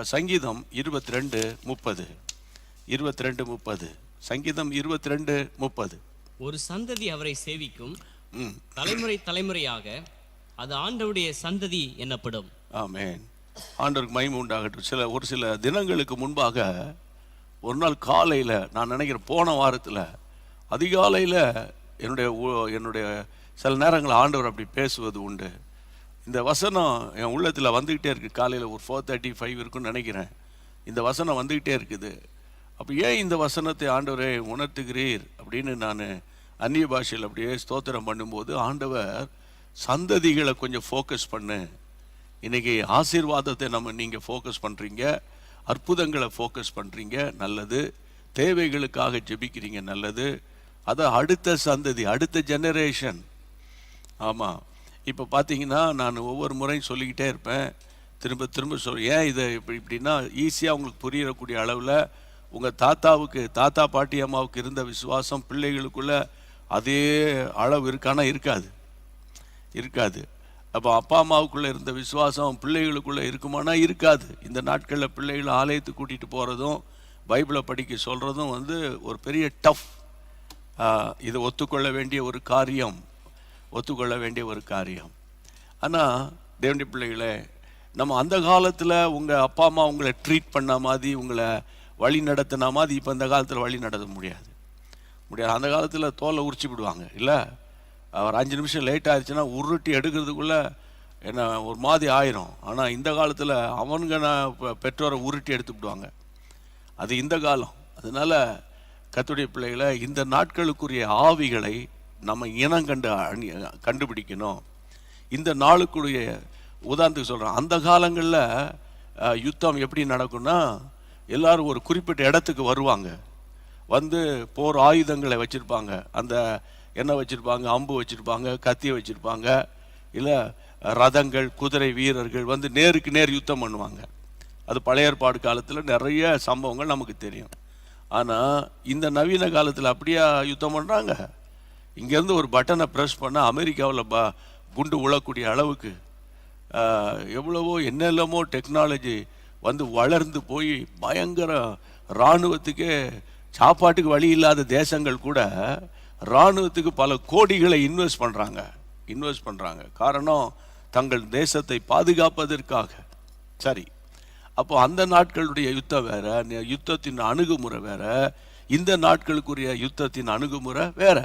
சங்கீதம் இருபத்தி ரெண்டு முப்பது. இருபத்தி ரெண்டு முப்பது. சங்கீதம் இருபத்தி ரெண்டு முப்பது. ஒரு சந்ததி அவரை சேவிக்கும். தலைமுறை தலைமுறையாக அது ஆண்டவருடைய சந்ததி என்னப்படும். ஆமென். ஆண்டவருக்கு மகிமை உண்டாகட்டும். சில ஒரு சில தினங்களுக்கு முன்பாக ஒரு நாள் காலையில் நான் நினைக்கிறேன் போன வாரத்தில் அதிகாலையில் என்னுடைய என்னுடைய சில நேரங்கள் ஆண்டவர் அப்படி பேசுவது உண்டு. இந்த வசனம் என் உள்ளத்தில் வந்துக்கிட்டே இருக்குது காலையில் ஒரு ஃபோர் தேர்ட்டி ஃபைவ் இருக்குன்னு நினைக்கிறேன். இந்த வசனம் வந்துக்கிட்டே இருக்குது. அப்போ ஏன் இந்த வசனத்தை ஆண்டவரே உணர்த்துகிறீர்? அப்படின்னு நான் அந்நிய பாஷையில் அப்படியே ஸ்தோத்திரம் பண்ணும்போது ஆண்டவர் சந்ததிகளை கொஞ்சம் ஃபோக்கஸ் பண்ணு. இன்றைக்கி ஆசீர்வாதத்தை நம்ம நீங்கள் ஃபோக்கஸ் பண்ணுறீங்க அற்புதங்களை ஃபோக்கஸ் பண்ணுறீங்க நல்லது. தேவைகளுக்காக ஜெபிக்கிறீங்க. நல்லது. அதை அடுத்த சந்ததி அடுத்த ஜெனரேஷன் ஆமாம் இப்போ பார்த்தீங்கன்னா நான் ஒவ்வொரு முறையும் சொல்லிக்கிட்டே இருப்பேன். திரும்ப திரும்ப சொல் ஏன் இதை இப்படி இப்படின்னா ஈஸியாக உங்களுக்கு புரியக்கூடிய அளவில் உங்கள் தாத்தாவுக்கு தாத்தா பாட்டி அம்மாவுக்கு இருந்த விசுவாசம் பிள்ளைகளுக்குள்ள அதே அளவு இருக்கானா? இருக்காது. இருக்காது. அப்போ அப்பா அம்மாவுக்குள்ளே இருந்த விசுவாசம் பிள்ளைகளுக்குள்ளே இருக்குமானா? இருக்காது. இந்த நாட்களில் பிள்ளைகளை ஆலயத்துக்கு கூட்டிகிட்டு போகிறதும் பைபிளை படிக்க சொல்கிறதும் வந்து ஒரு பெரிய டஃப் இதை ஒத்துக்கொள்ள வேண்டிய ஒரு காரியம். ஒத்துக்கொள்ள வேண்டிய ஒரு காரியம். ஆனால் தேவண்டி பிள்ளைகளே நம்ம அந்த காலத்தில் உங்கள் அப்பா அம்மா உங்களை ட்ரீட் பண்ண மாதிரி உங்களை வழி நடத்தின மாதிரி இப்போ இந்த காலத்தில் வழி நடத்த முடியாது. முடியாது. அந்த காலத்தில் தோலை உரிச்சு விடுவாங்க. இல்லை? ஒரு அஞ்சு நிமிஷம் லேட் ஆயிடுச்சுன்னா உருட்டி எடுக்கிறதுக்குள்ளே என்ன ஒரு மாதிரி ஆயிரும். ஆனால் இந்த காலத்தில் அவனுங்க நான் இப்போ பெற்றோரை உருட்டி எடுத்து விடுவாங்க. அது இந்த காலம். அதனால் கத்துடைய பிள்ளைகளை இந்த நாட்களுக்குரிய ஆவிகளை நம்ம இனம் கண்டு அணி கண்டுபிடிக்கணும். இந்த நாளுக்குரிய உதாரணத்துக்கு சொல்கிறேன் அந்த காலங்களில் யுத்தம் எப்படி நடக்கும்னா எல்லாரும் ஒரு குறிப்பிட்ட இடத்துக்கு வருவாங்க. வந்து போர் ஆயுதங்களை வச்சுருப்பாங்க. அந்த என்ன வச்சுருப்பாங்க அம்பு வச்சுருப்பாங்க கத்தி வச்சுருப்பாங்க. இல்லை ரதங்கள் குதிரை வீரர்கள் வந்து நேருக்கு நேர் யுத்தம் பண்ணுவாங்க. அது பழைய ஏற்பாடு காலத்தில் நிறைய சம்பவங்கள் நமக்கு தெரியும். ஆனால் இந்த நவீன காலத்தில் அப்படியா யுத்தம் பண்ணுறாங்க இங்கேருந்து ஒரு பட்டனை ப்ரெஸ் பண்ணால் அமெரிக்காவில் ப குண்டு உழக்கூடிய அளவுக்கு எவ்வளவோ என்னெல்லாமோ டெக்னாலஜி வந்து வளர்ந்து போய் பயங்கர இராணுவத்துக்கே சாப்பாட்டுக்கு வழி இல்லாத தேசங்கள் கூட இராணுவத்துக்கு பல கோடிகளை இன்வெஸ்ட் பண்ணுறாங்க இன்வெஸ்ட் பண்ணுறாங்க காரணம் தங்கள் தேசத்தை பாதுகாப்பதற்காக. சரி. அப்போ அந்த நாட்களுடைய யுத்தம் வேற யுத்தத்தின் அணுகுமுறை வேற இந்த நாட்களுக்குரிய யுத்தத்தின் அணுகுமுறை வேற.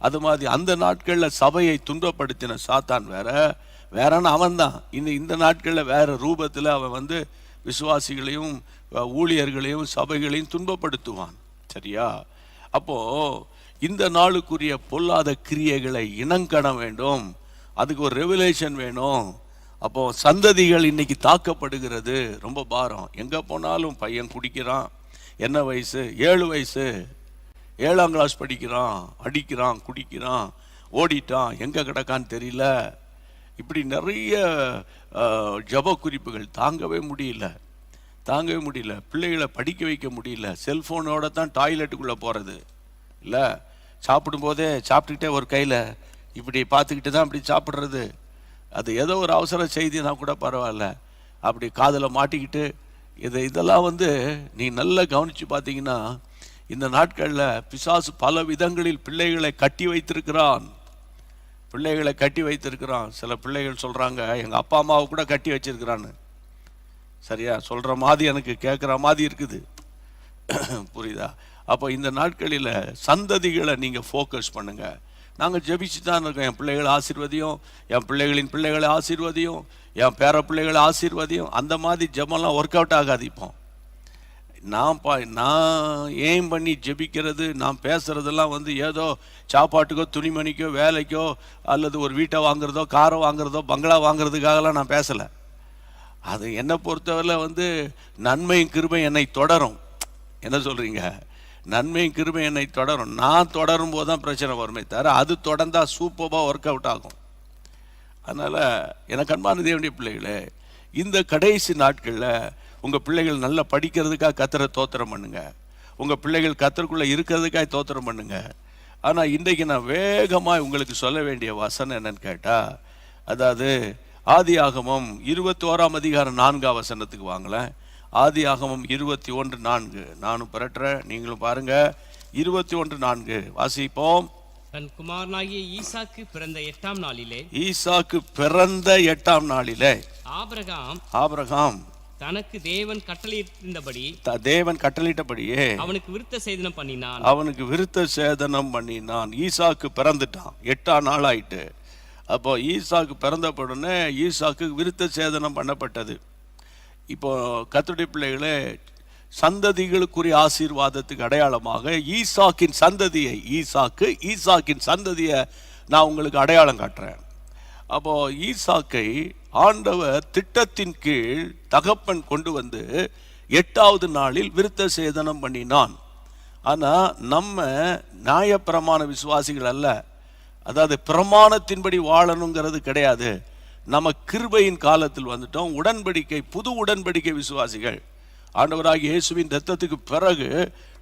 அது மாதிரி அந்த நாட்களில் சபையை துன்பப்படுத்தின சாத்தான் வேற. வேறன்னு அவன்தான். இந்த இந்த நாட்களில் வேற ரூபத்தில் அவன் வந்து விசுவாசிகளையும் ஊழியர்களையும் சபைகளையும் துன்பப்படுத்துவான். சரியா? அப்போது இந்த நாளுக்குரிய பொல்லாத கிரியைகளை இனங்கண வேண்டும். அதுக்கு ஒரு ரெவலேஷன் வேணும். அப்போது சந்ததிகள் இன்னைக்கு தாக்கப்படுகிறது. ரொம்ப பாரம். எங்கே போனாலும் பையன் குடிக்கிறான். என்ன வயசு? ஏழு வயசு. ஏழாம் கிளாஸ் படிக்கிறான் அடிக்கிறான் குடிக்கிறான் ஓடிட்டான் எங்கே கிடக்கான்னு தெரியல. இப்படி நிறைய ஜப ஜெப குறிப்புகள் தாங்கவே முடியல. தாங்கவே முடியல. பிள்ளைகளை படிக்க வைக்க முடியல. செல்ஃபோனோட தான் டாய்லெட்டுக்குள்ளே போகிறது இல்லை சாப்பிடும்போதே சாப்பிட்டுக்கிட்டே ஒரு கையில் இப்படி பார்த்துக்கிட்டு தான் இப்படி சாப்பிட்றது. அது ஏதோ ஒரு அவசர செய்தினா கூட பரவாயில்ல. அப்படி காதில் மாட்டிக்கிட்டு இது இதெல்லாம் வந்து நீ நல்லா கவனித்து பார்த்தீங்கன்னா இந்த நாட்களில் பிசாசு பல விதங்களில் பிள்ளைகளை கட்டி வைத்திருக்கிறான். பிள்ளைகளை கட்டி வைத்திருக்கிறான். சில பிள்ளைகள் சொல்கிறாங்க எங்கள் அப்பா அம்மாவை கூட கட்டி வச்சிருக்கிறான்னு. சரியா? சொல்கிற மாதிரி எனக்கு கேட்குற மாதிரி இருக்குது. புரியுதா? அப்போ இந்த நாட்களில் சந்ததிகளை நீங்கள் ஃபோக்கஸ் பண்ணுங்கள் நாங்கள் ஜெபிச்சு தான் இருக்கோம். என் பிள்ளைகளை ஆசீர்வதியும் என் பிள்ளைகளின் பிள்ளைகளை ஆசீர்வதியும் என் பேர பிள்ளைகளை ஆசீர்வதியும். அந்த மாதிரி ஜெபம்லாம் ஒர்க் அவுட் ஆகாது இப்போ. நான் பா நான் ஏம் பண்ணி ஜெபிக்கிறது நான் பேசுகிறதெல்லாம் வந்து ஏதோ சாப்பாட்டுக்கோ துணிமணிக்கோ வேலைக்கோ அல்லது ஒரு வீட்டை வாங்குறதோ காரை வாங்குறதோ பங்களா வாங்குறதுக்காகலாம் நான் பேசலை. அது என்னை பொறுத்தவரை வந்து நன்மையும் கிருபை என்னை தொடரும். என்ன சொல்கிறீங்க நன்மையும் கிருபை என்னை தொடரும். நான் தொடரும் போது தான் பிரச்சனை வருமே தவிர அது தொடர்ந்தால் சூப்பராக ஒர்க் அவுட் ஆகும். அதனால் எனக்கு அன்பான தேவனுடைய பிள்ளைகளே இந்த கடைசி நாட்களில் உங்கள் பிள்ளைகள் நல்லா படிக்கிறதுக்காக கத்தரை தோத்திரம் பண்ணுங்க. உங்கள் பிள்ளைகள் கத்தருக்குள்ளே இருக்கிறதுக்காக தோத்திரம் பண்ணுங்க. ஆனால் இன்றைக்கு நான் வேகமாக உங்களுக்கு சொல்ல வேண்டிய வசனம் என்னன்னு கேட்டால் அதாவது ஆதி ஆகமம் இருபத்தி ஓராம் அதிகாரம் நான்காம் வசனத்துக்கு வாங்களேன். ஆதி ஆகமம் இருபத்தி ஒன்று நான்கு. நானும் புரட்டுறேன் நீங்களும் பாருங்க. இருபத்தி ஒன்று நான்கு. வாசிப்போம். தன் குமாரனாகிய ஈசாக்கு பிறந்த எட்டாம் நாளிலே ஈசாக்கு பிறந்த எட்டாம் நாளிலே ஆபிரகாம் ஆபிரகாம் தனக்கு தேவன் கட்டளையிட்டிருந்தபடி த- தேவன் கட்டளையிட்டபடியே அவனுக்கு விருத்த சேதனம் பண்ணினான். அவனுக்கு விருத்த சேதனம் பண்ணினான். ஈசாக்கு பிறந்துட்டான். எட்டாம் நாள் ஆயிட்டு அப்போ ஈசாக்கு பிறந்த உடனே ஈசாக்கு விருத்த சேதனம் பண்ணப்பட்டது. இப்போ கத்துடைய பிள்ளைகளே சந்ததிகளுக்குரிய ஆசீர்வாதத்துக்கு அடையாளமாக ஈசாக்கின் சந்ததியை ஈசாக்கு ஈசாக்கின் சந்ததியை நான் உங்களுக்கு அடையாளம் காட்டுறேன். அப்போ ஈசாக்கை ஆண்டவர் திட்டத்தின் கீழ் தகப்பன் கொண்டு வந்து எட்டாவது நாளில் விருத்த சேதனம் பண்ணினான். ஆனால் நம்ம நியாயப்பிரமாண விசுவாசிகள் அல்ல. அதாவது பிரமாணத்தின்படி வாழணுங்கிறது கிடையாது. நம்ம கிருபையின் காலத்தில் வந்துட்டோம். உடன்படிக்கை புது உடன்படிக்கை விசுவாசிகள். ஆண்டவராகிய இயேசுவின் ரத்தத்துக்கு பிறகு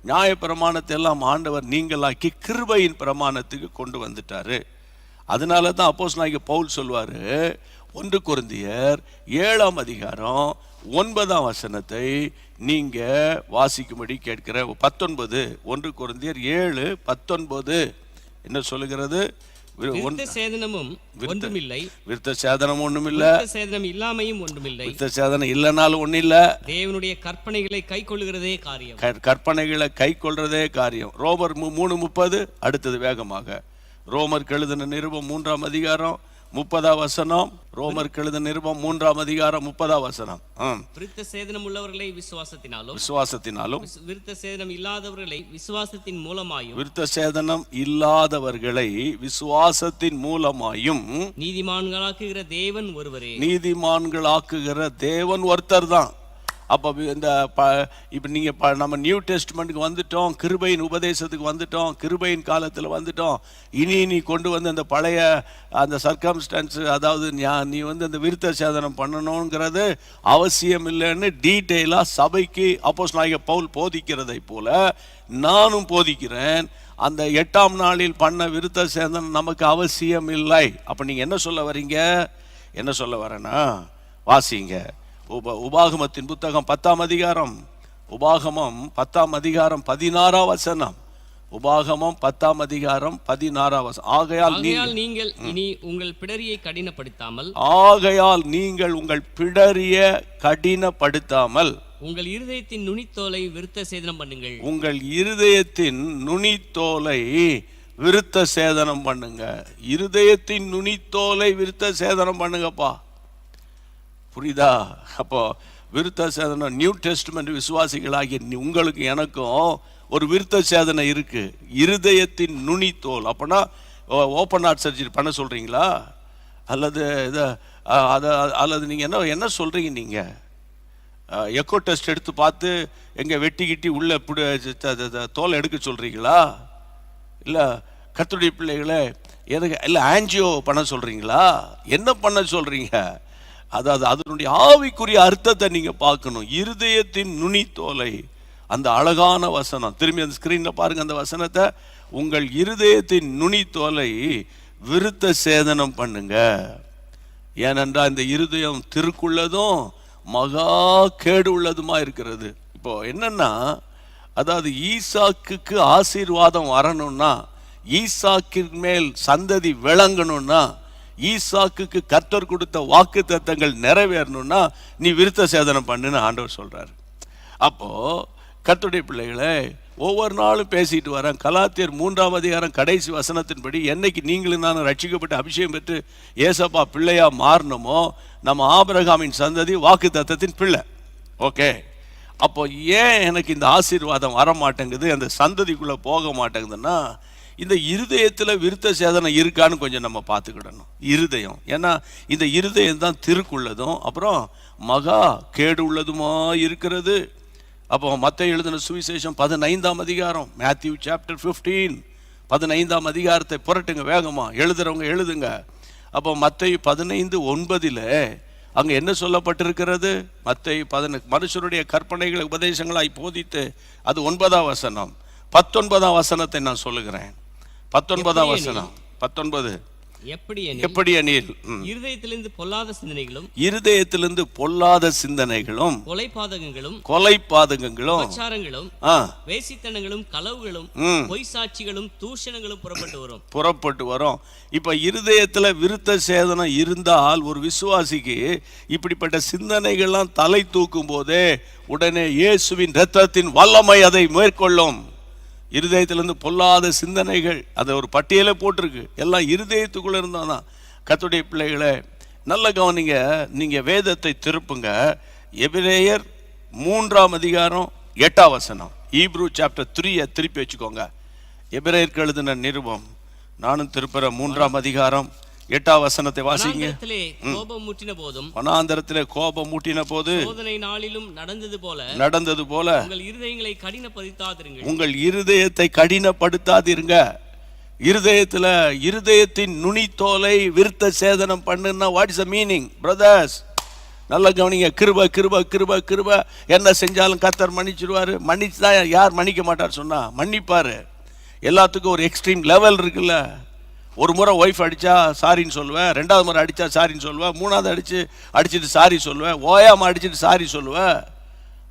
நியாயப்பிரமாணத்தை எல்லாம் ஆண்டவர் நீங்களாக்கி கிருபையின் பிரமாணத்துக்கு கொண்டு வந்துட்டாரு. அதனால தான் அப்போஸ் நாய்க்கு பவுல் சொல்வார் ஒன்று குருந்தியர் ஏழாம் அதிகாரம் ஒன்பதாம் வசனத்தை நீங்க வாசிக்கும்படி கேட்கிற பத்தொன்பது ஒன்று குருந்தியர் ஏழு பத்தொன்பது. என்ன சொல்லுகிறது? விருத்த சேதனமும் ஒன்றுமில்லை. விருத்த சேதனம் விருத்த சேதனம் இல்லாமையும் ஒன்றுமில்லை. விருத்த சேதனம் இல்லைனாலும் ஒண்ணும் இல்ல தேவனுடைய கற்பனைகளை கை காரியம். கற்பனைகளை கை கொள்றதே காரியம். ரோமர் மூணு முப்பது அடுத்தது வேகமாக. ரோமர் கெழுதின நிருபம் மூன்றாம் அதிகாரம் முப்பதாம் வசனம் ரோமர் கெழுதின நிருபம் மூன்றாம் அதிகாரம் முப்பதாம் வசனம். விருத்த சேதனம் உள்ளவர்களை விசுவாசத்தினாலும் விசுவாசத்தினாலும். விசு- விருத்த சேதனம் இல்லாதவர்களை விசுவாசத்தின் மூலமாயும் விருத்த சேதனம் இல்லாதவர்களை விசுவாசத்தின் மூலமாயும் நீதிமான்களாக்குகிற தேவன் ஒருவரே. நீதிமான்களாக்குகிற தேவன் ஒருத்தர் தான் அப்போ இந்த ப இப்போ நீங்கள் ப நம்ம நியூ டெஸ்ட்மெண்ட்டுக்கு வந்துட்டோம் கிருபையின் உபதேசத்துக்கு வந்துட்டோம் கிருபையின் காலத்தில் வந்துட்டோம். இனி நீ கொண்டு வந்து அந்த பழைய அந்த சர்க்கம்ஸ்டன்ஸ் அதாவது நீ வந்து அந்த விருத்த சேதனம் பண்ணணுங்கிறது அவசியம் இல்லைன்னு டீட்டெயிலாக சபைக்கு அப்போஸ் நாயக பவுல் போதிக்கிறதை போல நானும் போதிக்கிறேன். அந்த எட்டாம் நாளில் பண்ண விருத்த சேதனம் நமக்கு அவசியம் இல்லை. அப்போ நீங்கள் என்ன சொல்ல வரீங்க? என்ன சொல்ல வரேன்னா வாசிங்க. உப உபாகமத்தின் புத்தகம் பத்தாம் அதிகாரம். உபாகமம் பத்தாம் அதிகாரம் பதினாறாம் வசனம். உபாகமம் பத்தாம் அதிகாரம் பதினாறாம் வசனம் ஆகையால் நீங்கள் இனி உங்கள் பிடரியை கடினப்படுத்தாமல் ஆகையால் நீங்கள் உங்கள் பிடரிய கடினப்படுத்தாமல் உங்கள் இருதயத்தின் நுனித்தோலை விருத்த சேதனம் பண்ணுங்கள். உங்கள் இருதயத்தின் நுனித்தோலை விருத்த சேதனம் பண்ணுங்க. இருதயத்தின் நுனித்தோலை விருத்த சேதனம் பண்ணுங்கப்பா. புரியுதா? அப்போ விருத்த சேதனம் நியூ டெஸ்ட்மெண்ட் விசுவாசிகளாகிய உங்களுக்கு எனக்கும் ஒரு விருத்த சேதனை இருக்கு. இருதயத்தின் நுனி தோல் அப்போனா ஓப்பன் ஹார்ட் சர்ஜரி பண்ண சொல்றீங்களா? அல்லது இதை அதை அல்லது நீங்கள் என்ன என்ன சொல்கிறீங்க நீங்கள் எக்கோ டெஸ்ட் எடுத்து பார்த்து எங்கே வெட்டி கிட்டி உள்ளே பிடி தோலை எடுக்க சொல்கிறீங்களா இல்லை கத்துடைய பிள்ளைகளே எதுக்கு இல்லை ஆன்ஜியோ பண்ண சொல்கிறீங்களா என்ன பண்ண சொல்கிறீங்க அதாவது அதனுடைய ஆவிக்குரிய அர்த்தத்தை நீங்கள் பார்க்கணும். இருதயத்தின் நுனி தோலை அந்த அழகான வசனம். திரும்பி அந்த ஸ்க்ரீனில் பாருங்க அந்த வசனத்தை. உங்கள் இருதயத்தின் நுனி தோலை விருத்த சேதனம் பண்ணுங்க. ஏனென்றால் இந்த இருதயம் திருக்குள்ளதும் மகா கேடு உள்ளதுமா இருக்கிறது. இப்போ என்னன்னா அதாவது ஈசாக்குக்கு ஆசீர்வாதம் வரணும்னா ஈசாக்கின் மேல் சந்ததி விளங்கணும்னா ஈசாக்குக்கு கர்த்தர் கொடுத்த வாக்கு தத்தங்கள் நிறைவேறணும்னா நீ விருத்த சேதனம் பண்ணுன்னு ஆண்டவர் சொல்கிறார் அப்போது கர்த்தருடைய பிள்ளைகளே ஒவ்வொரு நாளும் பேசிட்டு வரேன் கலாத்தியர் மூன்றாம் அதிகாரம் கடைசி வசனத்தின்படி என்னைக்கு நீங்களும் நான் ரட்சிக்கப்பட்டு அபிஷேகம் பெற்று ஏசப்பா பிள்ளையாக மாறினோமோ நம்ம ஆபரகாமின் சந்ததி வாக்கு தத்தத்தின் பிள்ளை. ஓகே? அப்போ ஏன் எனக்கு இந்த ஆசீர்வாதம் வர மாட்டேங்குது அந்த சந்ததிக்குள்ளே போக மாட்டேங்குதுன்னா இந்த இருதயத்தில் விருத்த சேதனம் இருக்கான்னு கொஞ்சம் நம்ம பார்த்துக்கிடணும். இருதயம். ஏன்னா இந்த இருதயம் தான் திருக்குள்ளதும் அப்புறம் மகா கேடு உள்ளதுமா இருக்கிறது. அப்போ மற்ற எழுதின சுவிசேஷம் பதினைந்தாம் அதிகாரம் மேத்யூ சாப்டர் 15 பதினைந்தாம் அதிகாரத்தை புரட்டுங்க வேகமாக எழுதுறவங்க எழுதுங்க. அப்போ மற்ற பதினைந்து ஒன்பதில் அங்கே என்ன சொல்லப்பட்டிருக்கிறது? மற்ற பதின மனுஷருடைய கற்பனைகளை உபதேசங்களாய் போதித்து அது ஒன்பதாம் வசனம். பத்தொன்பதாம் வசனத்தை நான் சொல்லுகிறேன். பத்தொன்பதாம் வசனம். பத்தொன்பது. எப்படி எப்படி அணியில். இருதயத்திலிருந்து பொல்லாத சிந்தனைகளும் இருதயத்திலிருந்து பொல்லாத சிந்தனைகளும் கொலைபாதகங்களும் கொலை பாதகங்களும் உபச்சாரங்களும் வேசித்தனங்களும் களவுகளும் பொய் சாட்சிகளும் தூஷணங்களும் புறப்பட்டு வரும். புறப்பட்டு வரோம். இப்ப இருதயத்துல விருத்த சேதனம் இருந்தால் ஒரு விசுவாசிக்கு இப்படிப்பட்ட சிந்தனைகள்லாம் தலை தூக்கும் போதே உடனே இயேசுவின் இரத்தத்தின் வல்லமை அதை மேற்கொள்ளும். இருதயத்திலேருந்து பொல்லாத சிந்தனைகள் அதை ஒரு பட்டியலே போட்டிருக்கு. எல்லாம் இருதயத்துக்குள்ளே இருந்தால் தான் கத்துடைய பிள்ளைகளை நல்ல கவனிங்க. நீங்கள் வேதத்தை திருப்புங்க. எபிரேயர் மூன்றாம் அதிகாரம் எட்டாம் வசனம். ஈப்ரூ சாப்டர் த்ரீயை திருப்பி வச்சுக்கோங்க. எபிரேயருக்கு எழுதின நிருபம். நானும் திருப்புற மூன்றாம் அதிகாரம். எட்டாம் வசனத்தை வாசிங்க. கோபம் முற்றின போதும் வனாந்தரத்திலே கோபம் மூட்டின போது சோதனை நாளிலும் நடந்தது போல நடந்தது போல உங்கள் இருதயங்களை கடினப்படுத்தாதிருங்கள். உங்கள் இருதயத்தை கடினப்படுத்தாதீருங்க. இருதயத்துல இருதயத்தின் நுனித்தோலை விருத்த சேதனம் பண்ணுன்னா what is the meaning brothers நல்ல கவனிங்க. கிருப கிருப கிருப கிருப. என்ன செஞ்சாலும் கத்தர் மன்னிச்சிருவாரு. மன்னிச்சு தான் யார் மன்னிக்க மாட்டார் சொன்னா மன்னிப்பாரு. எல்லாத்துக்கும் ஒரு எக்ஸ்ட்ரீம் லெவல் இருக்குல்ல. ஒரு முறை ஒய்ஃப் அடித்தா சாரின்னு சொல்லுவேன் ரெண்டாவது முறை அடித்தா சாரின்னு சொல்லுவேன் மூணாவது அடித்து அடிச்சிட்டு சாரி சொல்லுவேன் ஓயாமல் அடிச்சுட்டு சாரி சொல்லுவேன்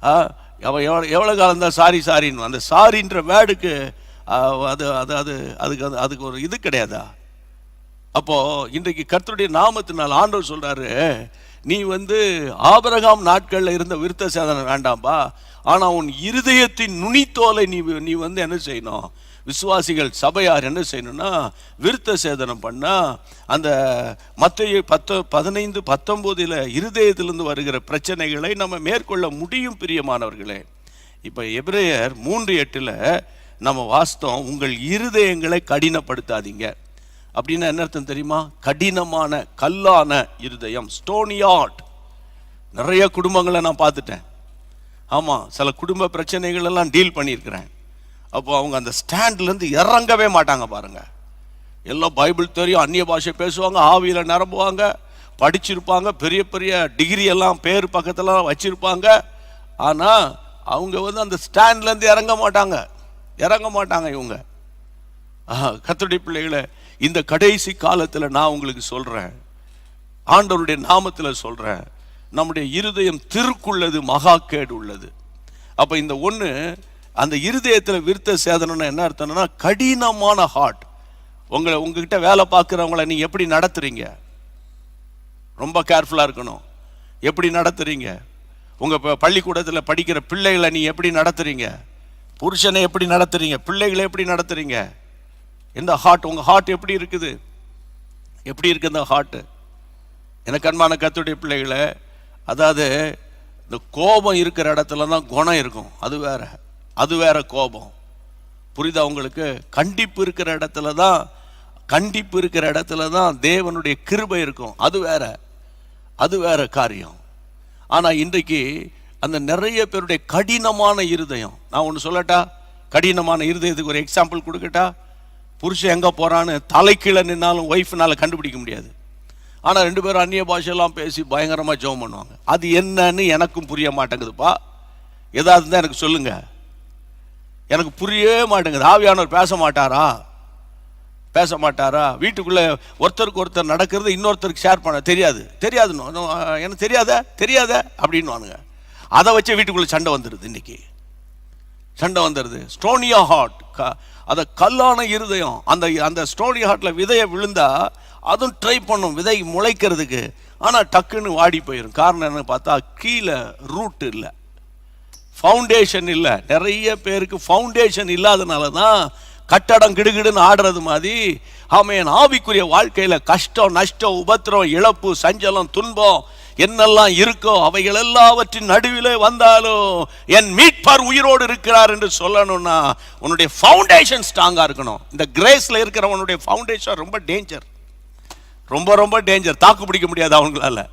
ஆ, அவன் எவ்வளோ எவ்வளோ காலம் தான் சாரி சாரின்னு அந்த சாரின்ற வேர்டுக்கு அது அது அது அதுக்கு அது அதுக்கு ஒரு இது கிடையாதா? அப்போது இன்றைக்கு கர்த்தருடைய நாமத்தினால் ஆண்டவர் சொல்கிறாரு நீ வந்து ஆபரகாம் நாட்களில் இருந்த விருத்த சேதனை வேண்டாம்பா ஆனால் உன் இருதயத்தின் நுனித்தோலை நீ நீ வந்து என்ன செய்யணும்? விசுவாசிகள் சபையார் என்ன செய்யணும்னா விருத்த சேதனம் பண்ணால் அந்த மற்ற பத்த பதினைந்து பத்தொம்போதில் இருதயத்திலிருந்து வருகிற பிரச்சனைகளை நம்ம மேற்கொள்ள முடியும் பிரியமானவர்களே. இப்போ எப்ரேயர் மூன்று எட்டில் நம்ம வாஸ்தவம் உங்கள் இருதயங்களை கடினப்படுத்தாதீங்க. அப்படின்னா என்ன அர்த்தம் தெரியுமா? கடினமான கல்லான இருதயம் ஸ்டோனியாட் நிறைய குடும்பங்களை நான் பார்த்துட்டேன். ஆமாம் சில குடும்ப பிரச்சனைகளெல்லாம் டீல் பண்ணியிருக்கிறேன். அப்போ அவங்க அந்த ஸ்டாண்ட்லேருந்து இறங்கவே மாட்டாங்க பாருங்க. எல்லாம் பைபிள் தெரியும் அந்நிய பாஷை பேசுவாங்க ஆவியில் நிரம்புவாங்க படிச்சிருப்பாங்க பெரிய பெரிய டிகிரி எல்லாம் பேர் பக்கத்துலலாம் வச்சுருப்பாங்க. ஆனால் அவங்க வந்து அந்த ஸ்டாண்ட்லேருந்து இறங்க மாட்டாங்க. இறங்க மாட்டாங்க இவங்க. கத்தடி பிள்ளைகளை இந்த கடைசி காலத்தில் நான் உங்களுக்கு சொல்கிறேன் ஆண்டவருடைய நாமத்தில் சொல்கிறேன் நம்முடைய இருதயம் திருக்குள்ளது மகா கேடு உள்ளது. அப்போ இந்த ஒன்று அந்த இருதயத்தில் விருத்த சேதனம்னா என்ன அர்த்தம்னா கடினமான ஹார்ட் உங்களை உங்ககிட்ட வேலை பார்க்குறவங்கள நீங்கள் எப்படி நடத்துறீங்க? ரொம்ப கேர்ஃபுல்லாக இருக்கணும். எப்படி நடத்துறீங்க? உங்கள் இப்போ பள்ளிக்கூடத்தில் படிக்கிற பிள்ளைகளை நீ எப்படி நடத்துறீங்க? புருஷனை எப்படி நடத்துறீங்க? பிள்ளைகளை எப்படி நடத்துறீங்க? எந்த ஹார்ட் உங்கள் ஹார்ட் எப்படி இருக்குது? எப்படி இருக்கு இந்த ஹார்ட்டு எனக்கு அன்பான கத்துடைய பிள்ளைகளை அதாவது இந்த கோபம் இருக்கிற இடத்துல தான் குணம் இருக்கும். அது வேறு. அது வேற கோபம். புரியுதா உங்களுக்கு? கண்டிப்பு இருக்கிற இடத்துல தான் கண்டிப்பு இருக்கிற இடத்துல தான் தேவனுடைய கிருபை இருக்கும். அது வேற. அது வேற காரியம். ஆனால் இன்றைக்கு அந்த நிறைய பேருடைய கடினமான இருதயம் நான் ஒன்று சொல்லட்டா? கடினமான இருதயத்துக்கு ஒரு எக்ஸாம்பிள் கொடுக்கட்டா? புருஷன் எங்கே போகிறான்னு தலைக்கீழே நின்னாலும் ஒய்ஃப்னால் கண்டுபிடிக்க முடியாது. ஆனால் ரெண்டு பேரும் அந்நிய பாஷையெல்லாம் பேசி பயங்கரமாக ஜெபம் பண்ணுவாங்க. அது என்னன்னு எனக்கும் புரிய மாட்டேங்குதுப்பா. ஏதாவது இருந்தால் எனக்கு சொல்லுங்கள் எனக்கு புரியவே மாட்டேங்குது. ஆவியானவர் பேச மாட்டாரா? பேச மாட்டாரா? வீட்டுக்குள்ளே ஒருத்தருக்கு ஒருத்தர் நடக்கிறது இன்னொருத்தருக்கு ஷேர் பண்ண தெரியாது. தெரியாதுன்னு எனக்கு தெரியாத? தெரியாத? அப்படின்னு அதை வச்சு வீட்டுக்குள்ளே சண்டை வந்துடுது இன்னைக்கு. சண்டை வந்துடுது ஸ்டோனியா ஹார்ட் க அதை கல்லான இருதயம். அந்த அந்த ஸ்டோனியா ஹார்ட்டில் விதையை விழுந்தா அதுவும் ட்ரை பண்ணும் விதை முளைக்கிறதுக்கு. ஆனால் டக்குன்னு வாடி போயிடும் காரணம் என்னன்னு பார்த்தா கீழே ரூட் இல்லை. ஃபவுண்டேஷன் இல்லை. நிறைய பேருக்கு ஃபவுண்டேஷன் இல்லாதனால தான் கட்டடம் கிடுகிடுன்னு ஆடுறது மாதிரி அவன் ஆவிக்குரிய வாழ்க்கையில் கஷ்டம் நஷ்டம் உபத்திரம் இழப்பு சஞ்சலம் துன்பம் என்னெல்லாம் இருக்கோ அவைகள் எல்லாவற்றின் நடுவிலே வந்தாலும் என் மீட்பார் உயிரோடு இருக்கிறார் என்று சொல்லணும்னா உன்னுடைய ஃபவுண்டேஷன் ஸ்ட்ராங்காக இருக்கணும். இந்த கிரேஸில் இருக்கிறவனுடைய ஃபவுண்டேஷன் ரொம்ப டேஞ்சர் ரொம்ப ரொம்ப டேஞ்சர் தாக்கு பிடிக்க முடியாது அவங்களால.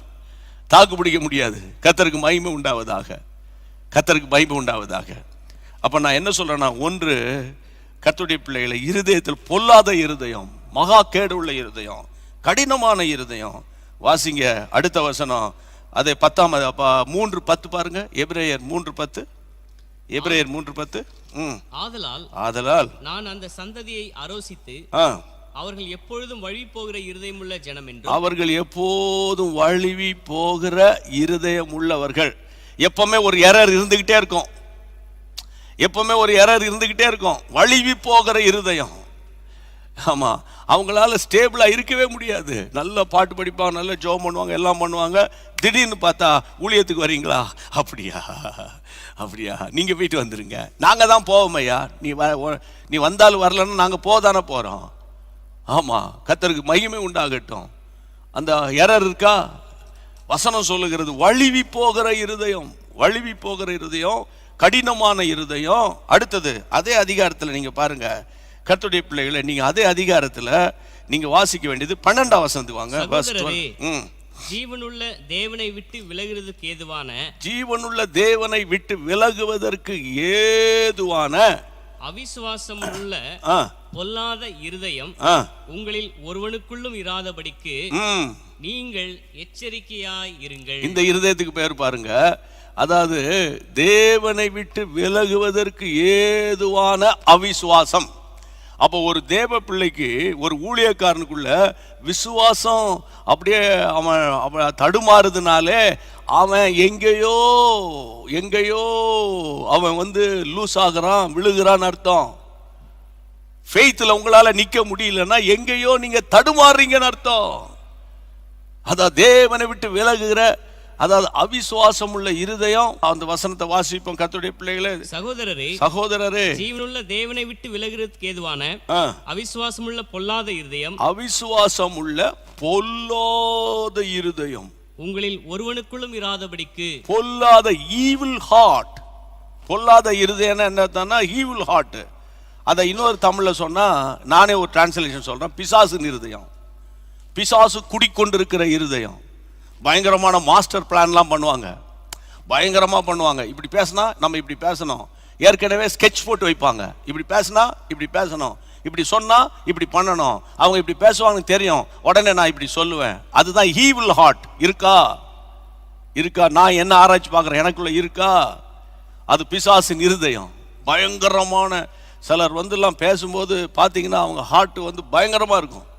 தாக்கு பிடிக்க முடியாது. கத்தருக்கு மகிமை உண்டாவதாக. கத்தருக்கு மகிமை உண்டாவதாக. அப்போ நான் என்ன சொல்றேன்னா ஒன்று கத்துடைய பிள்ளைகளை இருதயத்தில் பொல்லாத இருதயம் மகா கேடு உள்ள இருதயம் கடினமான இருதயம். வாசிங்க அடுத்த வசனம். அதே பத்தாம் மூன்று பத்து பாருங்க. எபிரேயர் மூன்று பத்து. எபிரேயர் மூன்று பத்து. ஆதலால் ஆதலால். நான் அந்த சந்ததியை அரோசித்து ஆ. அவர்கள் எப்பொழுதும் வழி போகிற இருதயமுள்ள ஜனம் என்றும் அவர்கள் எப்போதும் வழுவி போகிற இருதயம் உள்ளவர்கள் எப்பவுமே ஒரு எரர் இருந்துக்கிட்டே இருக்கும். எப்பவுமே ஒரு எரர் இருந்துக்கிட்டே இருக்கும். வழுவி போகிற இருதயம். ஆமாம் அவங்களால ஸ்டேபிளாக இருக்கவே முடியாது. நல்ல பாட்டு படிப்பாங்க நல்ல ஜோம் பண்ணுவாங்க எல்லாம் பண்ணுவாங்க. திடீர்னு பார்த்தா ஊழியத்துக்கு வரீங்களா? அப்படியா அப்படியா. நீங்கள் போயிட்டு வந்துடுங்க நாங்கள் தான் போவோம் ஐயா. நீ வ நீ வந்தாலும் வரலன்னு நாங்கள் போதானே போகிறோம் ஆமாம் கத்தருக்கு மகிமை உண்டாகட்டும். அந்த எரர் இருக்கா? வசனம் சொல்லுகிறது வழுவி போகிற இருதயம் வழுவி போகிற இருதயம் கடினமான இருதயம். அடுத்தது அதே அதிகாரத்தில் நீங்க பாருங்க கர்த்தருடைய பிள்ளைகளை நீங்க அதே அதிகாரத்தில் நீங்க வாசிக்க வேண்டியது பன்னெண்டாம் வசனத்துக்கு வாங்க verse 12. சகோதரரே, ம். ஜீவனுள்ள தேவனை விட்டு விலகுறதுக்கு ஏதுவான ஜீவனுள்ள தேவனை விட்டு விலகுவதற்கு ஏதுவான அவிசுவாசம் உள்ள பொல்லாத இருதயம் உங்களில் ஒருவனுக்குள்ளும் இராதபடிக்கு நீங்கள் எச்சரிக்கையாய் இருங்கள் இந்த இருதயத்துக்கு பேர் பாருங்க. அதாவது தேவனை விட்டு விலகுவதற்கு ஏதுவான அவிசுவாசம். அப்போ ஒரு தேவ பிள்ளைக்கு ஒரு ஊழியக்காரனுக்குள்ள விசுவாசம் அப்படியே அவன் அவன் தடுமாறுதுனாலே அவன் எங்கேயோ எங்கேயோ அவன் வந்து லூஸ் ஆகிறான் விழுகிறான்னு அர்த்தம். ஃபெய்த்தில் உங்களால் நிற்க முடியலன்னா எங்கேயோ நீங்கள் தடுமாறுறீங்கன்னு அர்த்தம். அதான் தேவனை விட்டு விலகுகிற அதாவது அவிசுவாசம் உள்ள இருதயம் அந்த வசனத்தை வாசிப்போம் கர்த்தருடைய பிள்ளைகளே. சகோதரரே சகோதரரே. ஜீவனுள்ள தேவனை விட்டு விலகுறதுக்கு ஏதுவான ஆ, அவிசுவாசமுள்ள பொல்லாத இருதயம் அவிசுவாசம் உள்ள பொல்லாத இருதயம். உங்களில் ஒருவனுக்குள்ளும் இராதபடிக்கு பொல்லாத ஈவில் ஹார்ட் பொல்லாத இருதயம்னா என்னன்னா ஈவில் ஹார்ட் அதை இன்னொரு தமிழ்ல சொன்னா நானே ஒரு டிரான்ஸ்லேஷன் சொல்றேன் பிசாசு இருதயம். பிசாசு குடிக்கொண்டிருக்கிற இருதயம். பயங்கரமான மாஸ்டர் பிளான்லாம் பண்ணுவாங்க. பயங்கரமாக பண்ணுவாங்க. இப்படி பேசினா நம்ம இப்படி பேசணும். ஏற்கனவே ஸ்கெட்ச் போட்டு வைப்பாங்க. இப்படி பேசினா இப்படி பேசணும். இப்படி சொன்னால் இப்படி பண்ணணும். அவங்க இப்படி பேசுவாங்கன்னு தெரியும். உடனே நான் இப்படி சொல்லுவேன். அதுதான் ஈவில் ஹார்ட் இருக்கா? இருக்கா? நான் என்ன ஆராய்ச்சி பார்க்குறேன்? எனக்குள்ளே இருக்கா? அது பிசாசின் இருதயம். பயங்கரமான சிலர் வந்துலாம் பேசும்போது பார்த்தீங்கன்னா அவங்க ஹார்ட் வந்து பயங்கரமாக இருக்கும்.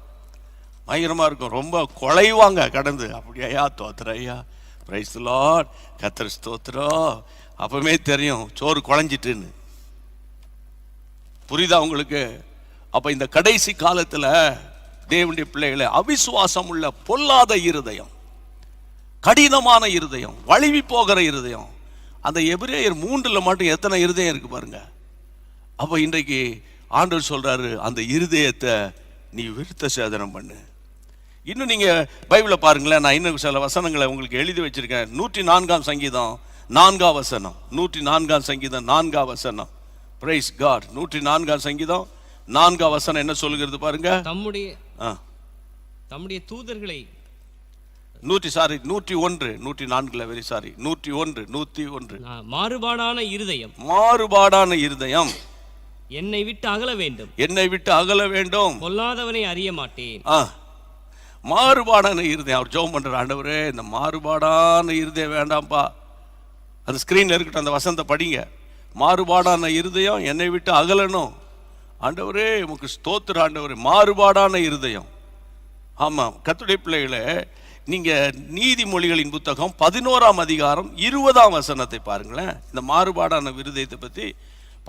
பயங்கரமாக இருக்கும். ரொம்ப குலைவாங்க கடந்து. அப்படியா தோத்துற ஐயா பிரைஸ் லார்ட் கத்திர ஸ்தோத்திரம் அப்பவே தெரியும் சோறு குழஞ்சிட்டுன்னு. புரியுதா உங்களுக்கு? அப்போ இந்த கடைசி காலத்தில் தேவனுடைய பிள்ளைகளை அவிசுவாசம் உள்ள பொல்லாத இருதயம் கடினமான இருதயம் வழுவி போகிற இருதயம் அந்த எபிரேயர் மூன்றில் மட்டும் எத்தனை இருதயம் இருக்கு பாருங்க. அப்போ இன்றைக்கு ஆண்டவர் சொல்கிறாரு அந்த இருதயத்தை நீ விருத்த சேதனம் பண்ணு. இன்னும் நீங்க பைபிளை பாருங்களேன். நான் இன்னும் சில வசனங்களை உங்களுக்கு எழுதி வச்சிருக்கேன். நூற்றி நான்காம் சங்கீதம் நான்காம் வசனம். நூற்றி நான்காம் சங்கீதம் நான்காம் வசனம். பிரைஸ் காட் நூற்றி நான்காம் சங்கீதம் நான்காம் வசனம் என்ன சொல்லுகிறது பாருங்க? தம்முடைய தம்முடைய தூதர்களை நூற்றி சாரி நூற்றி ஒன்று. நூற்றி நான்குல வெரி சாரி நூற்றி ஒன்று நூற்றி ஒன்று. மாறுபாடான இருதயம். மாறுபாடான இருதயம். என்னை விட்டு அகல வேண்டும். என்னை விட்டு அகல வேண்டும். பொல்லாதவனை அறிய மாட்டேன். மாறுபாடான இருதயம். அவர் ஜெபம் பண்ற ஆண்டவரே இந்த மாறுபாடான இருதயம் வேண்டாம்ப்பா. அது ஸ்க்ரீன்ல இருக்கட்டும் அந்த வசந்த படிங்க. மாறுபாடான இருதயம் என்னை விட்டு அகலணும். ஆண்டவரே உமக்கு ஸ்தோத்திர ஆண்டவரே. மாறுபாடான இருதயம். ஆமாம் கத்துடைய பிள்ளைகளே நீங்க நீதிமொழிகளின் புத்தகம் பதினோராம் அதிகாரம் இருபதாம் வசனத்தை பாருங்களேன். இந்த மாறுபாடான இருதயத்தை பத்தி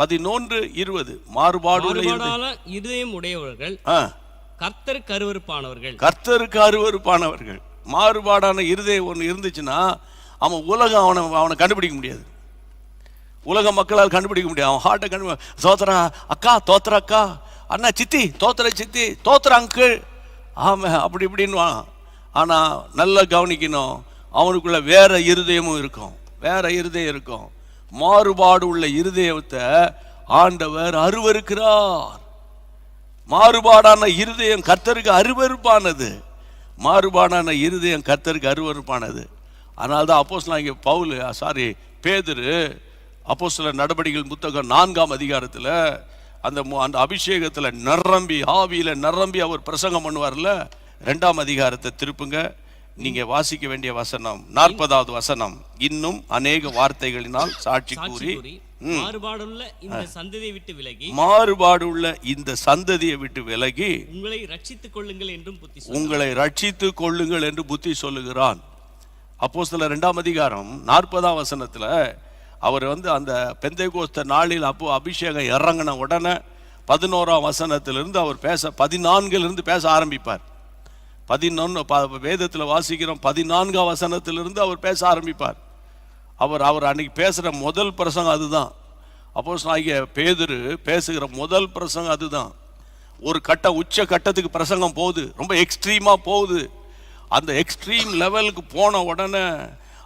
பதினொன்று இருபது. மாறுபாடு இருதயம். உடையவர்கள் கர்த்தருக்கு அருவறுப்பானவர்கள் கர்த்தருக்கு அருவருப்பானவர்கள் மாறுபாடான இருதயம் ஒன்று இருந்துச்சுன்னா அவன் உலகம் அவனை அவனை கண்டுபிடிக்க முடியாது. உலக மக்களால் கண்டுபிடிக்க முடியாது. அவன் ஹார்ட்டை கண்டு தோத்துறா அக்கா தோத்துற அக்கா. அண்ணா சித்தி தோத்துற சித்தி தோத்துற அங்கிள் ஆமாம் அப்படி இப்படின்னு ஆனால் நல்லா கவனிக்கணும். அவனுக்குள்ள வேற இருதயமும் இருக்கும். வேற இருதயம் இருக்கும். மாறுபாடு உள்ள இருதயத்தை ஆண்டவர் அருவருக்கிறார். மாறுபாடான இருதயம் கர்த்தருக்கு அருவருப்பானது. மாறுபாடான இருதயம் கர்த்தருக்கு அருவருப்பானது. அதனால தான் அப்போஸ் இங்கே பவுல் சாரி பேதுரு அப்போ சில நடவடிக்கைகள் புத்தகம் நான்காம் அதிகாரத்தில் அந்த அந்த அபிஷேகத்தில் நிரம்பி ஆவியில் நிரம்பி அவர் பிரசங்கம் பண்ணுவார்ல ரெண்டாம் அதிகாரத்தை திருப்புங்க. நீங்கள் வாசிக்க வேண்டிய வசனம் நாற்பதாவது வசனம். இன்னும் அநேக வார்த்தைகளினால் சாட்சி கூறி மாறுபாடுள்ள இந்த சந்ததியை விட்டு விலகி மாறுபாடுள்ள இந்த சந்ததியை விட்டு விலகி உங்களை ரட்சித்துக் கொள்ளுங்கள் என்றும் புத்தி. உங்களை ரட்சித்து கொள்ளுங்கள் என்று புத்தி சொல்லுகிறான். அப்போஸ்தலர் ரெண்டாம் அதிகாரம் நாற்பதாம் வசனத்துல அவர் வந்து அந்த பெந்தைகோஸ்த நாளில் அப்போ அபிஷேகம் இறங்கின உடனே பதினோராம் வசனத்திலிருந்து அவர் பேச பதினான்கிலிருந்து பேச ஆரம்பிப்பார். பதினொன்று வேதத்தில் வாசிக்கிறோம். பதினான்காம் வசனத்திலிருந்து அவர் பேச ஆரம்பிப்பார். அவர் அவர் அன்றைக்கி பேசுகிற முதல் பிரசங்கம் அதுதான். அப்போஸ் ஆகிய பேதுரு பேசுகிற முதல் பிரசங்கம் அதுதான். ஒரு கட்ட உச்ச கட்டத்துக்கு பிரசங்கம் போகுது. ரொம்ப எக்ஸ்ட்ரீமாக போகுது. அந்த எக்ஸ்ட்ரீம் லெவலுக்கு போன உடனே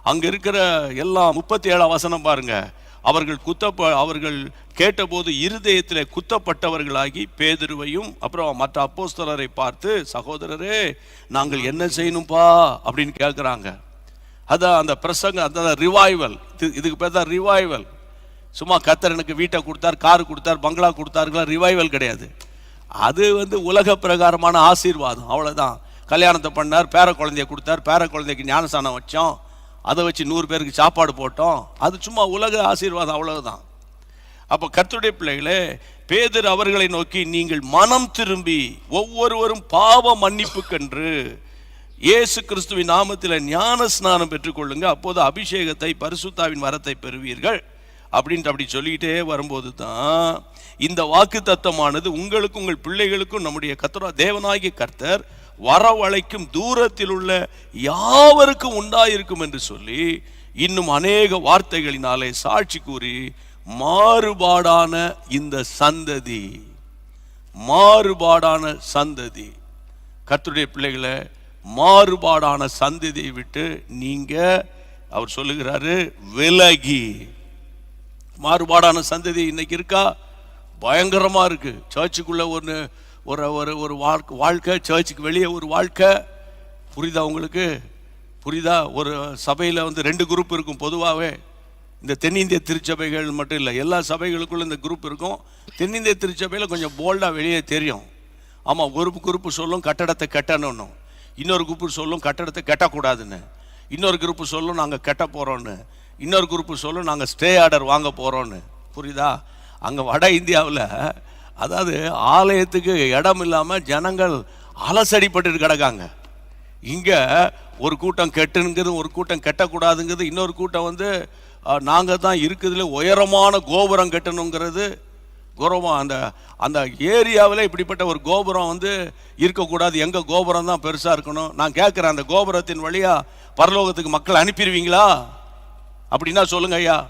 அங்கே இருக்கிற எல்லா முப்பத்தி ஏழாம் வசனம் பாருங்கள் அவர்கள் குத்தப்ப அவர்கள் கேட்டபோது இருதயத்தில் குத்தப்பட்டவர்களாகி பேதுருவையும் அப்புறம் மற்ற அப்போஸ்தலரை பார்த்து சகோதரரே நாங்கள் என்ன செய்யணும்பா? அப்படின்னு கேட்குறாங்க அதான் அந்த பிரசங்கம் அந்த ரிவைவல் இதுக்கு பேர் தான் ரிவைவல் சும்மா கத்தர் எனக்கு வீட்டை கொடுத்தார் கார் கொடுத்தார் பங்களா கொடுத்தாருக்கெல்லாம் ரிவைவல் கிடையாது. அது வந்து உலக பிரகாரமான ஆசீர்வாதம். அவ்வளோதான் கல்யாணத்தை பண்ணார் பேர குழந்தைய கொடுத்தார் பேர குழந்தைக்கு ஞானஸ்தானம் வச்சோம். அதை வச்சு நூறு பேருக்கு சாப்பாடு போட்டோம். அது சும்மா உலக ஆசீர்வாதம் அவ்வளவுதான். அப்போ கர்த்தருடைய பிள்ளைகளே பேதர் அவர்களை நோக்கி நீங்கள் மனம் திரும்பி ஒவ்வொருவரும் பாவ மன்னிப்புக்கென்று இயேசு கிறிஸ்துவின் நாமத்தில் ஞான ஸ்நானம் பெற்றுக்கொள்ளுங்க. அப்போது அபிஷேகத்தை பரிசுத்தாவின் வரத்தை பெறுவீர்கள். அப்படின்ட்டு அப்படி சொல்லிக்கிட்டே வரும்போது தான் இந்த வாக்கு தத்தமானது உங்களுக்கும் உங்கள் பிள்ளைகளுக்கும் நம்முடைய கத்தரா தேவனாகிய கர்த்தர் வரவழைக்கும் தூரத்தில் உள்ள யாவருக்கும் உண்டாயிருக்கும் என்று சொல்லி இன்னும் அநேக வார்த்தைகளினாலே சாட்சி கூறி மாறுபாடான இந்த சந்ததி. மாறுபாடான சந்ததி. கர்த்தருடைய பிள்ளைகளை மாறுபாடான சந்ததியை விட்டு நீங்கள் அவர் சொல்லுகிறாரு விலகி. மாறுபாடான சந்ததி இன்னைக்கு இருக்கா? பயங்கரமாக இருக்குது சர்ச்சுக்குள்ளே ஒன்று ஒரு ஒரு ஒரு வாழ்க்கை வாழ்க்கை சர்ச்சுக்கு வெளியே ஒரு வாழ்க்கை. புரியுதா உங்களுக்கு? புரியுதா? ஒரு சபையில் வந்து ரெண்டு குரூப் இருக்கும் பொதுவாகவே இந்த தென்னிந்திய திருச்சபைகள் மட்டும் இல்லை எல்லா சபைகளுக்குள்ள இந்த குரூப் இருக்கும். தென்னிந்திய திருச்சபையில் கொஞ்சம் போல்டாக வெளியே தெரியும். ஆமாம் ஒரு குரூப்பு சொல்லும் கட்டடத்தை கட்டணும் இன்னொரு குரூப்பு சொல்லும் கட்டடத்தை கட்டக்கூடாதுன்னு. இன்னொரு குரூப்பு சொல்லும் நாங்கள் கட்ட போகிறோன்னு இன்னொரு குரூப்பு சொல்லும் நாங்கள் ஸ்டே ஆர்டர் வாங்க போகிறோன்னு புரியுதா? அங்கே வட இந்தியாவில் அதாவது ஆலயத்துக்கு இடம் இல்லாமல் ஜனங்கள் அலசடிப்பட்டு கிடக்காங்க. இங்கே ஒரு கூட்டம் கெட்டுங்கிறது ஒரு கூட்டம் கெட்டக்கூடாதுங்கிறது இன்னொரு கூட்டம் வந்து நாங்கள் தான் இருக்குதுல உயரமான கோபுரம் கட்டணுங்கிறது குரவம் அந்த அந்த ஏரியாவில் இப்படிப்பட்ட ஒரு கோபுரம் வந்து இருக்கக்கூடாது. எங்கள் கோபுரம் தான் பெருசாக இருக்கணும்? நான் கேட்குறேன் அந்த கோபுரத்தின் வழியாக பரலோகத்துக்கு மக்கள் அனுப்பிடுவீங்களா? அப்படின்னா சொல்லுங்க ஐயா.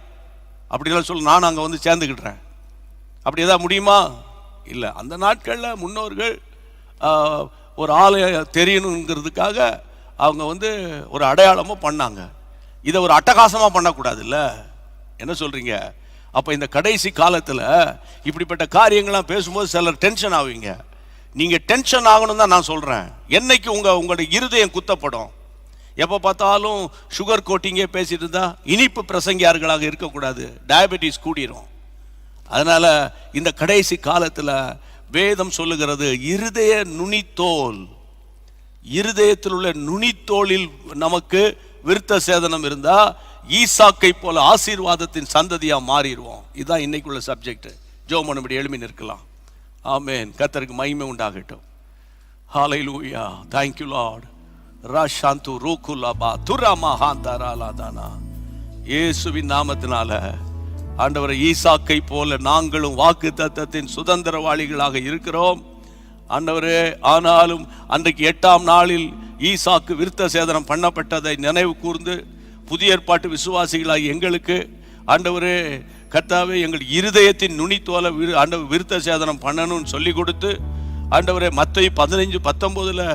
அப்படிலாம் சொல்லு நான் அங்கே வந்து சேர்ந்துக்கிட்டுறேன். அப்படி எதாவது முடியுமா? இல்லை. அந்த நாட்களில் முன்னோர்கள் ஒரு ஆலய தெரியணுங்கிறதுக்காக அவங்க வந்து ஒரு அடையாளமும் பண்ணாங்க. இதை ஒரு அட்டகாசமாக பண்ணக்கூடாதுல்ல? என்ன சொல்கிறீங்க அப்போ இந்த கடைசி காலத்தில் இப்படிப்பட்ட காரியங்கள்லாம் பேசும்போது சிலர் டென்ஷன் ஆவீங்க. நீங்கள் டென்ஷன் ஆகணும் தான் நான் சொல்கிறேன் என்னைக்கு உங்கள் உங்களுடைய இருதயம் குத்தப்படும். எப்போ பார்த்தாலும் சுகர் கோட்டிங்கே பேசிட்டு இருந்தா இனிப்பு பிரசங்கியார்களாக இருக்கக்கூடாது. டயபெட்டிஸ் கூடிரும். அதனால் இந்த கடைசி காலத்தில் வேதம் சொல்லுகிறது இருதய நுனித்தோல். இருதயத்தில் உள்ள நுனித்தோலில் நமக்கு விருத்த சேதனம் இருந்தால் ஈசாக்கை போல ஆசீர்வாதத்தின் சந்ததியாக மாறிடுவோம். இதுதான் இன்னைக்குள்ள சப்ஜெக்ட் ஜோ மனுபடி எழுமி நிற்கலாம். ஆமேன். கத்தருக்கு மகிமை உண்டாகட்டும். ஹாலை லூயா தேங்க்யூ lord. ராஷாந்து ரூகுலபா துரமா ஹாந்தராலாதானா இயேசுவின் நாமத்தினால ஆண்டவர் ஈசாக்கை போல நாங்களும் வாக்கு தத்தத்தின் சுதந்திரவாளிகளாக இருக்கிறோம். ஆண்டவரே ஆனாலும் அன்றைக்கு எட்டாம் நாளில் ஈசாக்கு விருத்த சேதனம் பண்ணப்பட்டதை நினைவு கூர்ந்து புதிய ஏற்பாட்டு விசுவாசிகளாக எங்களுக்கு ஆண்டவரே கத்தாவே எங்கள் இருதயத்தின் நுனித்தோலை விரு ஆண்டவர் விருத்த சேதனம் பண்ணணும்னு சொல்லி கொடுத்து ஆண்டவரே மற்ற பதினைஞ்சு பத்தொம்போதில்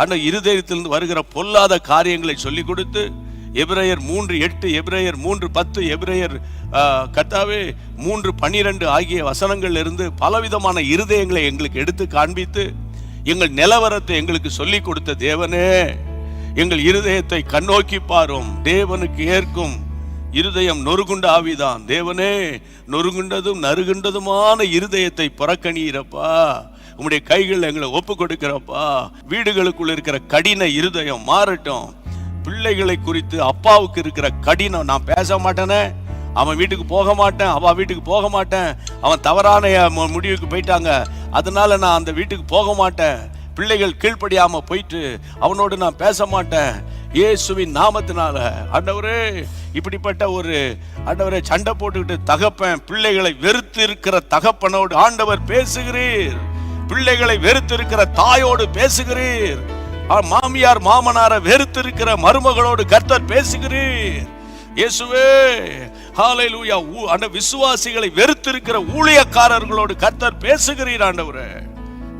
ஆண்ட இருதயத்திலிருந்து வருகிற பொல்லாத காரியங்களை சொல்லி கொடுத்து எபிரேயர் மூன்று எட்டு எபிரேயர் மூன்று பத்து எபிரேயர் கத்தாவே மூன்று பனிரெண்டு ஆகிய வசனங்கள் இருந்து பலவிதமான இருதயங்களை எங்களுக்கு எடுத்து காண்பித்து எங்கள் நிலவரத்தை எங்களுக்கு சொல்லி கொடுத்த தேவனே. எங்கள் இருதயத்தை கண்ணோக்கி பாரும். தேவனுக்கு ஏற்கும். இருதயம் நொறுகுண்ட ஆவிதான். தேவனே நொறுகுண்டதும் நறுகுண்டதுமான இருதயத்தை புறக்கணியிறப்பா உங்களுடைய கைகள் எங்களை ஒப்பு கொடுக்கிறப்பா. வீடுகளுக்குள் இருக்கிற கடின இருதயம் மாறட்டும். பிள்ளைகளை குறித்து அப்பாவுக்கு இருக்கிற கடினம் நான் பேச மாட்டேனே. அவன் வீட்டுக்கு போக மாட்டேன் அவன் வீட்டுக்கு போக மாட்டேன். அவன் தவறான முடிவுக்கு போயிட்டாங்க. அதனால நான் அந்த வீட்டுக்கு போக மாட்டேன். பிள்ளைகள் கீழ்ப்படியாம போயிட்டு அவனோடு நான் பேச மாட்டேன். இயேசுவின் நாமத்தினால. ஆண்டவரே இப்படிப்பட்ட ஒரு ஆண்டவரே சண்டை போட்டுக்கிட்டு தகப்பன் பிள்ளைகளை வெறுத்து இருக்கிற தகப்பனோடு ஆண்டவர் பேசுகிறீர். பிள்ளைகளை வெறுத்து இருக்கிற தாயோடு பேசுகிறீர். மாமியார் மாமனாரை வெறுத்து இருக்கிற மருமகளோடு கர்த்தர் பேசுகிறீர். இயேசுவே ஹாலை ஊ- அந்த விசுவாசிகளை வெறுத்து இருக்கிற ஊழியக்காரர்களோடு கர்த்தர் பேசுகிறீர் ஆண்டவரே.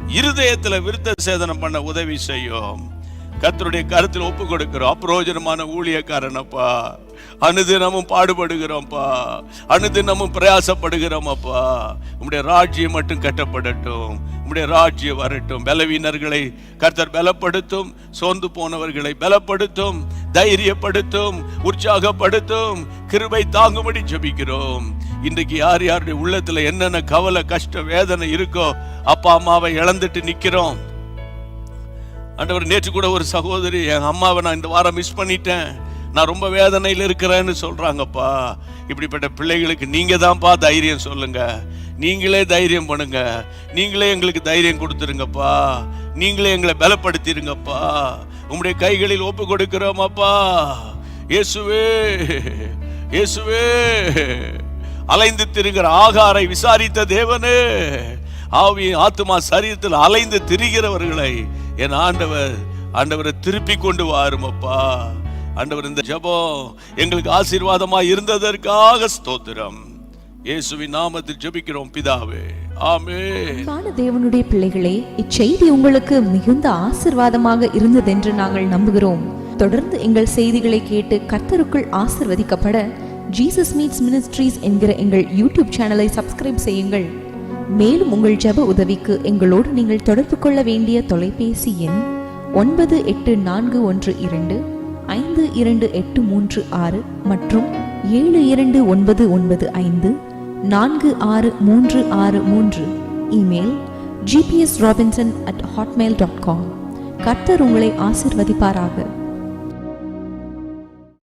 இருதயத்தில் விருத்த சேதனம் பண்ண உதவி செய்யும். கர்த்தருடைய கருத்தில் ஒப்பு கொடுக்கிறோம் அப்ரோஜனமான ஊழியக்காரனப்பா. அனுதினமும் பாடுபடுகிறோம்ப்பா. அனுதினமும் பிரயாசப்படுகிறோம் அப்பா உம்முடைய ராஜ்யம் மட்டும் கட்டப்படட்டும். உம்முடைய ராஜ்யம் வரட்டும். பலவீனர்களை கர்த்தர் பலப்படுத்தும். சோர்ந்து போனவர்களை பலப்படுத்தும். தைரியப்படுத்தும். உற்சாகப்படுத்தும். கிருபை தாங்கும்படி ஜபிக்கிறோம். இன்றைக்கு யார் யாருடைய உள்ளத்துல என்னென்ன கவலை கஷ்ட வேதனை இருக்கோ அப்பா அம்மாவை இழந்துட்டு நிக்கிறோம். ஆண்டவர் நேற்று கூட ஒரு சகோதரி என் அம்மாவை நான் இந்த வாரம் மிஸ் பண்ணிட்டேன். நான் ரொம்ப வேதனையில் இருக்கிறேன்னு சொல்றாங்கப்பா. இப்படிப்பட்ட பிள்ளைகளுக்கு நீங்க தான்ப்பா தைரியம் சொல்லுங்க. நீங்களே தைரியம் பண்ணுங்க. நீங்களே எங்களுக்கு தைரியம் கொடுத்துருங்கப்பா. நீங்களே எங்களை பலப்படுத்திருங்கப்பா. உங்களுடைய கைகளில் ஒப்பு கொடுக்கிறோமாப்பா. இயேசுவே இயேசுவே. அலைந்து திரிகிற ஆகாரை விசாரித்த தேவனே ஆவி ஆத்துமா சரீரத்தில் அலைந்து திரிகிறவர்களை என் ஆண்டவர் ஆண்டவரை திருப்பி கொண்டு வாருமப்பா. ஆண்டவர் இந்த ஜபம் எங்களுக்கு ஆசீர்வாதமா இருந்ததற்காக ஸ்தோத்திரம். இயேசுவின் நாமத்தில் ஜெபிக்கிறோம் பிதாவே. ஆமே தேவனுடைய பிள்ளைகளே இச்செய்தி உங்களுக்கு மிகுந்த ஆசிர்வாதமாக இருந்ததென்று நாங்கள் நம்புகிறோம். தொடர்ந்து எங்கள் செய்திகளை கேட்டு கர்த்தருக்குள் ஆசிர்வதிக்கப்பட ஜீசஸ் மீட்ஸ் மினிஸ்ட்ரீஸ் என்கிற எங்கள் யூடியூப் சேனலை சப்ஸ்கிரைப் செய்யுங்கள். மேலும் உங்கள் ஜெப உதவிக்கு எங்களோடு நீங்கள் தொடர்பு கொள்ள வேண்டிய தொலைபேசி எண் ஒன்பது எட்டு நான்கு ஒன்று இரண்டு ஐந்து இரண்டு எட்டு மூன்று ஆறு மற்றும் ஏழு இரண்டு ஒன்பது ஒன்பது ஐந்து நான்கு ஆறு மூன்று ஆறு மூன்று. Email GPS Robinson at Hotmail dot com கர்த்தர் உங்களை ஆசிர்வதிப்பாராக.